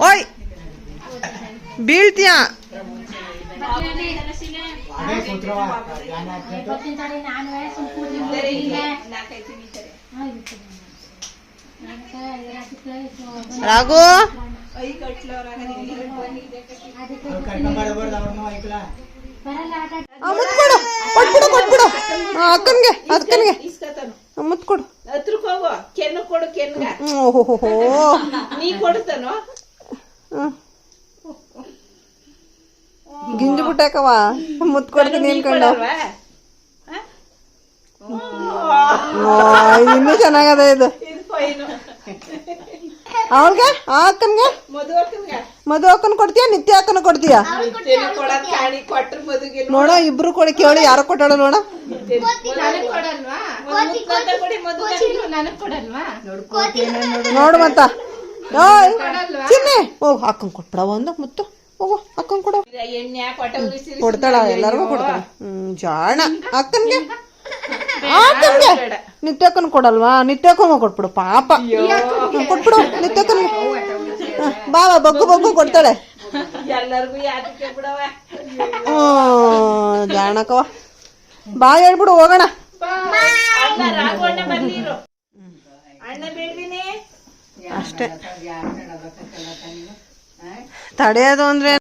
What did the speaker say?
ಓಯ್ ಬೀಳ್ತೀಯ ಅದೇ ಕೂತ್ರವ ಯಾನ್ ಹಾಕ್ಬೇಕು? ರಾಘು ಅವ್ರ್ ಕರ್ಕೊಂಬರ್ಬಾರ್ದು ಅವ್ರ್ನ ಐಕ್ಲಾ? ಆ, ಮುತ್ತು ಕೊಡು ಕೊಟ್ಬಿಡು ಕೊಟ್ಬಿಡು ಆ, ಅಕ್ಕನ್ಗೆ ಅಕ್ಕನ್ಗೆ ಮುತ್ತು ಕೊಡು ಹತ್ರಕ್ ಹೋಗು ಕೆನ್ನು ಕೊಡು ಕೆನ್ಗ ಹ್ಮ್, ಓಹೋಹೋ ನೀ ಕೊಡ್ತಾನೋ ಹ್ಮ್. ಗಿಂಜು ಬಿಟ್ಟಾಕವ ಮುತ್ಕೊಡ್ತೀನಿ ಅನ್ಕೊಂಡು. ಇನ್ನೂ ಚೆನ್ನಾಗದ ಇದು. ಇದು ಫೈನು. ಅವಳಿಗೆ? ಆ ಅಕ್ಕನ್ಗೆ? ಮಧು ಅಕ್ಕನ್ ಕೊಡ್ತೀಯ ನಿತ್ಯ ಅಕ್ಕನ ಕೊಡ್ತೀಯ? ನೋಡ. ಇಬ್ರು ಕೊಡಿ ಕೇಳಿ ಯಾರು ಕೊಟ್ಟಾಳ ನೋಡ. ನೋಡು ಮತ್ತ. ಚಿನ್ನಿ. ಓಹ್ ಅಕ್ಕನ್ ಕೊಟ್ಬಿಡ ಒಂದು ಮುತ್ತು. ಹೋಗು ಅಕ್ಕನ್ ಕೊಡು. ಕೊಡ್ತಾಳ ಎಲ್ಲರಿಗೂ ಕೊಡ್ತಾಳ. ಹ್ಮ್ ಜಾಣ. ಅಕ್ಕನ್ಗೆ ಅಕ್ಕನ್ಗೆ ನಿತ್ಯಕ್ಕನ್ ಕೊಡಲ್ವಾ? ನಿತ್ಯಕ್ಕನ ಕೊಟ್ಬಿಡು ಪಾಪ. ಕೊಟ್ಬಿಡು ನಿತ್ಯಕ್ಕನ್ಗೆ ಬಾ ಬಾ ಬಗ್ಗು ಬಗ್ಗು ಕೊಡ್ತಾಳೆ. ಜಾಣಕವ ಬಾ ಹೇಳ್ಬಿಡು ಹೋಗೋಣ. ಅಷ್ಟೇ. ತಡೆಯೋದು ಅಂದ್ರೆ